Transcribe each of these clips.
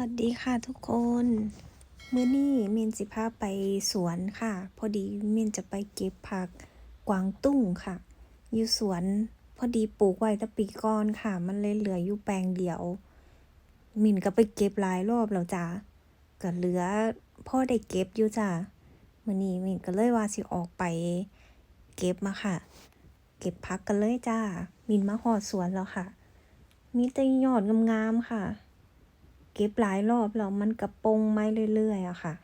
วัสดีค่ะทุกคนเมื้อนี้เมนสิพาไปสวนค่ะ พอดีเมนจะไปเก็บผักกวางตุ้งค่ะอยู่สวนพอดีปลูกไว้ตั้งปีก่อนค่ะ มันเลยเหลืออยู่แปลงเดียว มินก็ไปเก็บหลายรอบแล้วจ้ะก็เหลือพ่อได้เก็บอยู่จ้ะเมื้อนี้มินก็เลยว่าสิออกไป เก็บมาค่ะ เก็บผักกันเลยจ้ามินมาฮอดสวนแล้วค่ะ มีแต่ยอดงามๆค่ะ เก็บหลายรอบแล้วมันกระปงไม้เรื่อยๆอะค่ะ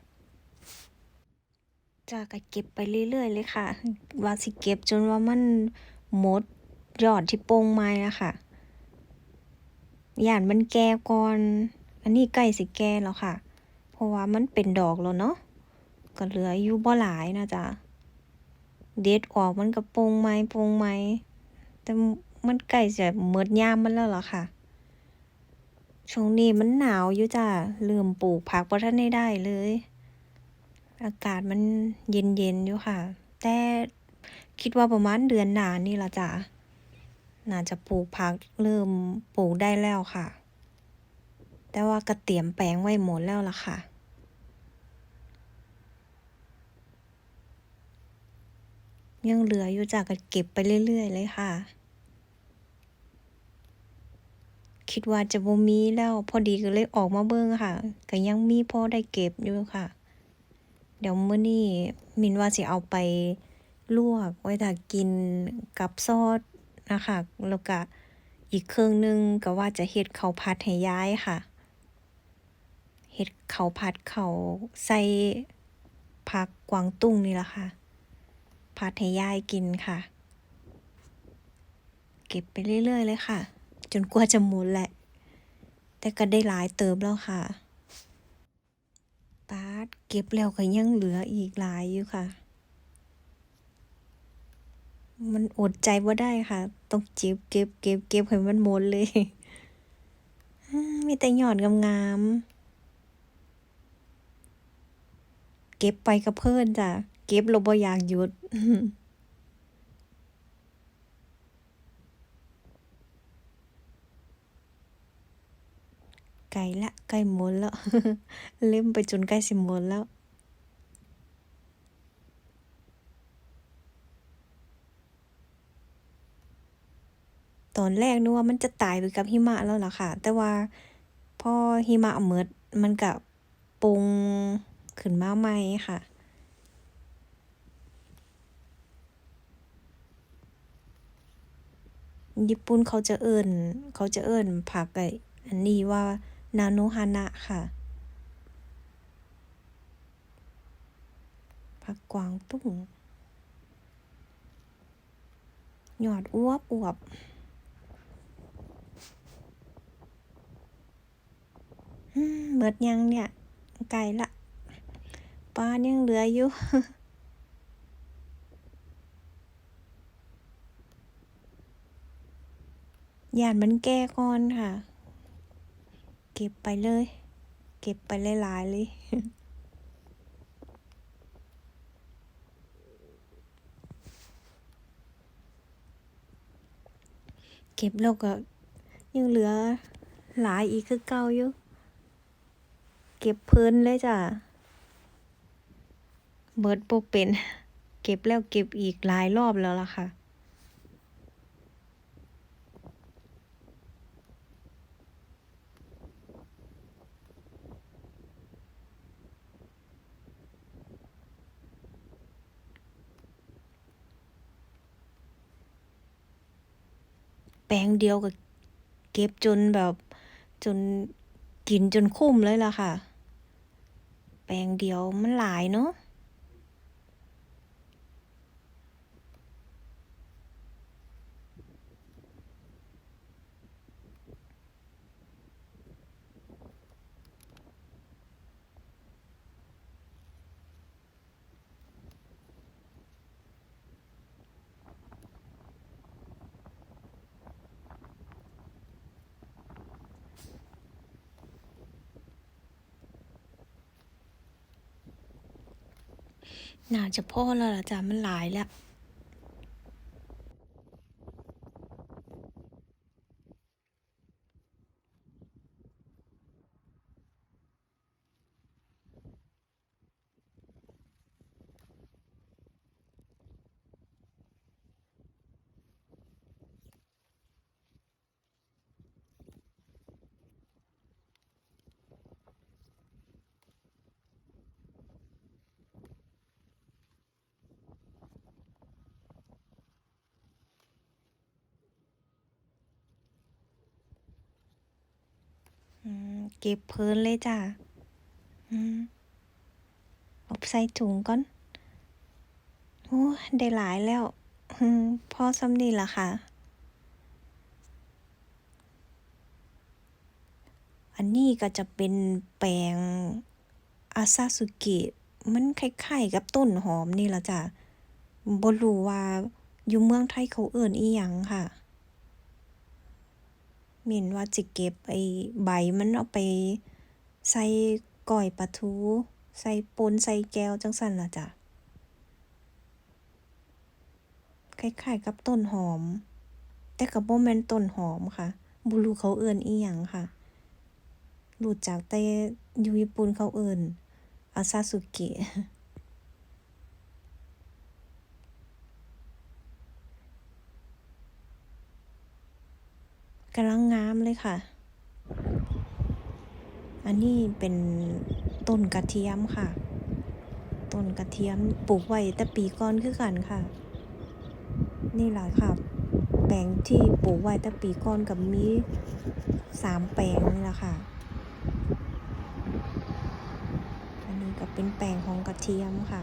จ้าก็เก็บไปเรื่อยๆเลยค่ะ ว่าสิเก็บจนว่ามันหมดยอดที่ปงไม้อะค่ะย่านมันแก่ก่อน อันนี้ใกล้สิแก่แล้วค่ะ เพราะว่ามันเป็นดอกแล้วเนาะ ก็เหลืออยู่บ่หลายนะจ๊ะ เด็ดออกมันก็ปงไม้ปงไม้ แต่มันใกล้จะหมดยามมันแล้วล่ะค่ะ ช่วงนี้มันหนาวอยู่จ้ะเริ่มปลูกผักบ่ทันได้ได้เลย อากาศมันเย็นๆอยู่ค่ะ แต่คิดว่าประมาณเดือนหนานี่ละจ้ะน่าจะปลูกผักเริ่มปลูกได้แล้วค่ะ แต่ว่าก็เตียมแปลงไว้หมดแล้วล่ะค่ะยังเหลืออยู่จ้ะก็เก็บไปเรื่อย ๆ เลยค่ะ คิดว่าจะบ่มีแล้วพอดีก็เลยออกมาเบิ่งค่ะ ก็ยังมีพอได้เก็บอยู่ค่ะ เดี๋ยวมื้อนี้มินว่าสิเอาไปลวกไว้ถ้ากินกับซอสนะคะแล้วก็อีกเครื่องหนึงก็ว่าจะเฮ็ดข้าวผัดให้ย้ายค่ะเฮ็ดข้าวผัดข้าวใส่ผักกวางตุ้งนี่ล่ะค่ะ ผัดให้ย้ายกินค่ะ เก็บไปเรื่อยๆเลยค่ะ จนกว่าจะหมดแหละ แต่ก็ได้หลายเติบแล้วค่ะปาดเก็บแล้วก็ยังเหลืออีกหลายอยู่ค่ะ มันอดใจบ่าได้ค่ะ ต้องเก็บเก็บเก็บเก็บให้มันหมดเลย มีแต่หยอดงามๆ เก็บไปกับเพิ่นจ้ะ เก็บลบอยากหยุด ไกลละใกล้หมดแล้ว เล่มไปจนใกล้สิหมดแล้วตอนแรกนึกว่ามันจะตายไปกับหิมะแล้วล่ะค่ะ แต่ว่าพอหิมะหมดมันก็ปรุงขึ้นมาใหม่ค่ะ ญี่ปุ่นเขาจะเอิ้นเขาจะเอิ้นผักไออันนี้ว่า นาโนฮานะค่ะผักกวางตุ้งหยอดอ้วบอวบเบิดยังเนี่ย ไกลละปลายังเหลืออยู่ยานมันแก่ก่อนค่ะ ก็บไปเลย เก็บไปหลายๆเลย เก็บแล้วก็ยังเหลือหลายอีกคือเก่าอยู่ เก็บเพลินเลยจ้ะ เบิดบ่เป็น เก็บแล้วเก็บอีกหลายรอบแล้วล่ะค่ะ แปลงเดียวกับเก็บจนแบบจนกินจนคุ้มเลยล่ะค่ะ แปลงเดียวมันหลายเนาะ น่าจะพอแล้วล่ะจ้ะมันหลายแล้ว เก็บเพลินเลยจ้ะอืมเอาใส่ถุงก่อน โอ้ ได้หลายแล้วอืมพอสำนี่ละค่ะ อันนี้ก็จะเป็นแปลงอาซาสุกิมันคล้ายๆกับต้นหอมนี่ละจ้ะบ่รู้ว่าอยู่เมืองไทยเขาเอิ้นอิหยังค่ะ เม่นว่าจิเก็บไอ้ใบมันเอาไปใส่ก้อยปลาทู ใส่ปนใส่แก้วจังซั่นล่ะจ้ะ คล้ายๆกับต้นหอม แต่ก็บ่แมนต้นหอมค่ะบ่รู้เขาเอิ้นอิหยังค่ะรู้จักแต่อยู่ญี่ปุ่นเขาเอิ้นอาซาสุกิำลังงามเลยค่ะ อันนี้เป็นต้นกระเทียมค่ะ ต้นกระเทียมปลูกไว้แต่ปีก่อนคือกันค่ะ นี่แหละค่ะแปลงที่ปลูกไว้แต่ปีก่อนก็มีสามแปลงนี่แหละค่ะ อันนี้ก็เป็นแปลงของกระเทียมค่ะ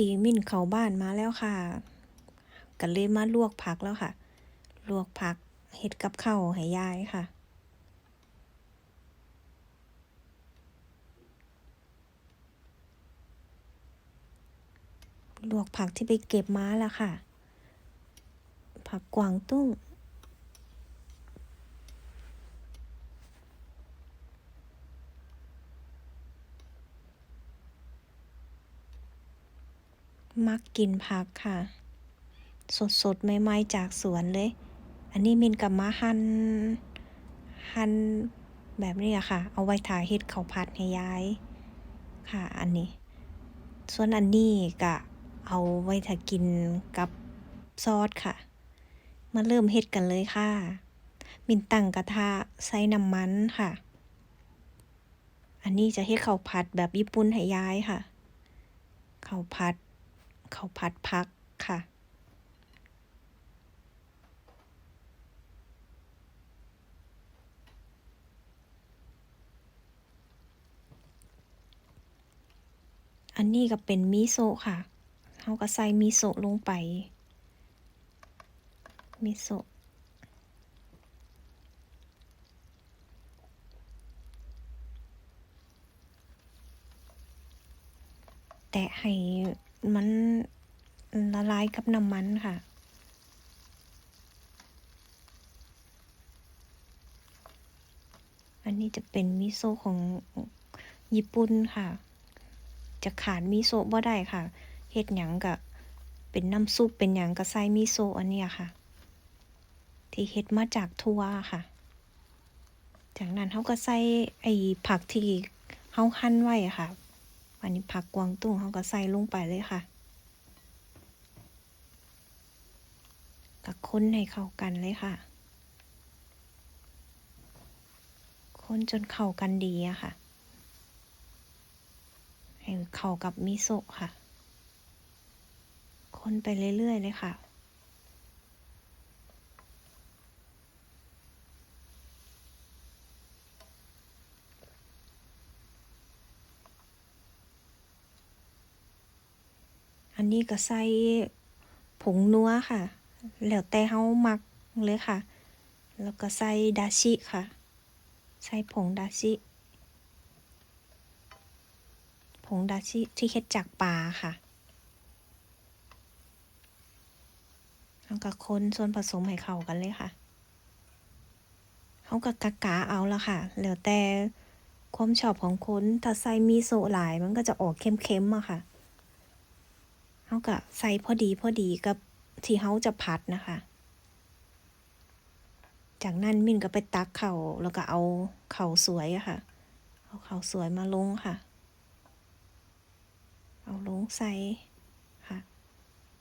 ดีมิ่นเข้าบ้านมาแล้วค่ะก็เลยมาลวกผักแล้วค่ะ ลวกผักเฮ็ดกับข้าวให้ยายค่ะ ลวกผักที่ไปเก็บมาแล้วค่ะ ผักกวางตุ้ง มักกินผักค่ะ สดๆใหม่ๆจากสวนเลย อันนี้มินกับมาหันหันแบบนี้อะค่ะ เอาไว้ถ่าเฮ็ดข้าวผัดให้ยาย ค่ะ อันนี้ ส่วนอันนี้ก็เอาไว้ถ้ากินกับซอสค่ะ มาเริ่มเฮ็ดกันเลยค่ะ มินตั้งกระทะใส่น้ำมันค่ะ อันนี้จะเฮ็ดข้าวผัดแบบญี่ปุ่นให้ยายค่ะข้าวผัด เขาวผัดผักค่ะ อันนี้ก็เป็นมิโซะค่ะเขาก็ใส่มิโซะลงไป มิโซะแตะให้ มันละลายกับน้ำมันค่ะ อันนี้จะเป็นมิโซะของญี่ปุ่นค่ะ จะขาดมิโซะบ่ได้ค่ะเฮ็ดหยังก็เป็นน้ำซุปเป็นหยังก็ใส่มิโซะอันเนี้ยค่ะ ที่เฮ็ดมาจากถั่วค่ะ จากนั้นเขาก็ใส่ไอ้ผักที่เขาหั่นไว้ค่ะ อันนี้ผักกวางตุ้งเขาก็ใส่ลงไปเลยค่ะก็คนให้เข้ากันเลยค่ะคนจนเข้ากันดีอะค่ะ ให้เข้ากับมิโซะค่ะคนไปเรื่อยๆเลยค่ะ อันนี้ก็ใส่ผงนัวค่ะ แล้วแต่เฮามักเลยค่ะ แล้วก็ใส่ดาชิค่ะ ใส่ผงดาชิ ผงดาชิที่เฮ็ดจากปลาค่ะแล้วก็คนส่วนผสมให้เข้ากันเลยค่ะเขาก็กะกะเอาละค่ะ แล้วแต่ความชอบของคน ถ้าใส่มิโซหลายมันก็จะออกเค็มๆอะค่ะ เขาก็ใส่พอดีพอดีกับที่เขาจะผัดนะคะ จากนั้นมินก็ไปตักเข่าแล้วก็เอาเข่าสวยอะค่ะ เอาเข่าสวยมาลงค่ะ เอาลงใส่ค่ะ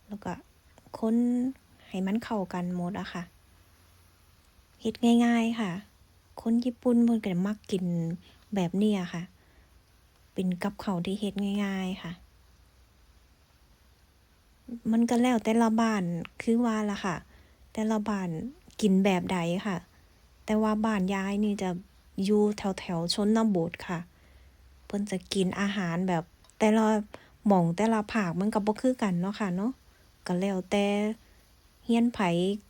แล้วก็ค้นให้มันเข้ากันหมดอะค่ะเฮ็ดง่าย ๆค่ะ คนญี่ปุ่นเพิ่นก็มักกินแบบนี้อะค่ะ เป็นกับเข้าที่เฮ็ดง่าย ๆ ค่ะ มันก็แล้วแต่ละบ้านคือว่าล่ะค่ะ แต่ละบ้านกินแบบใดค่ะ แต่ว่าบ้านยายนี่จะอยู่แถวแถวชนบทค่ะ เพิ่นจะกินอาหารแบบ แต่ละหม่องแต่ละภาคมันก็บ่คือกันเนาะค่ะเนาะก็แล้วแต่เฮียนไผ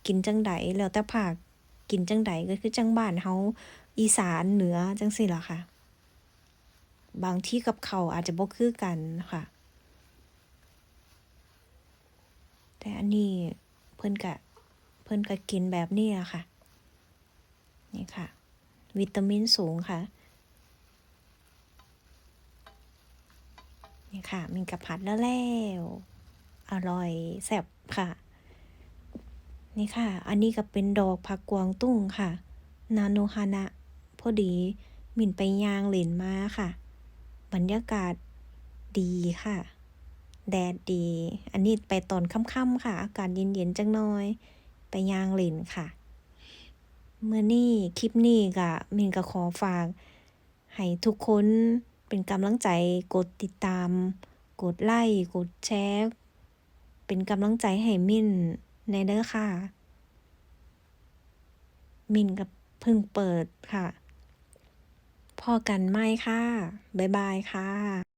กินจังใดแล้วแต่ภาคกินจังใดก็คือจังบ้านเฮาอีสานเหนือจังซี้ล่ะค่ะ บางที่กับเขาอาจจะบ่คือกันค่ะ แต่อันนี้เพิ่นก็เพิ่นก็กินแบบนี้ล่ะค่ะ นี่ค่ะ วิตามินสูงค่ะ นี่ค่ะ มินกะพัดแล้วแล้ว อร่อยแซ่บค่ะ นี่ค่ะ อันนี้ก็เป็นดอกผักกวางตุ้งค่ะ นาโนฮานะพอดีมินไปยางเหรนมาค่ะ บรรยากาศดีค่ะ แดดดี อันนี้ไปตอนค่ำๆค่ะ อากาศเย็นๆจังน่อย ไปยางเหรนค่ะ เมื่อนี้คลิปนี้ก็มินก็ขอฝาก ให้ทุกคนเป็นกำลังใจกดติดตาม กดไลค์กดแชร์เป็นกำลังใจให้มินในเด้อค่ะ มินกับพิ่งเปิดค่ะ พอกันไหมค่ะ บ๊ายบายค่ะ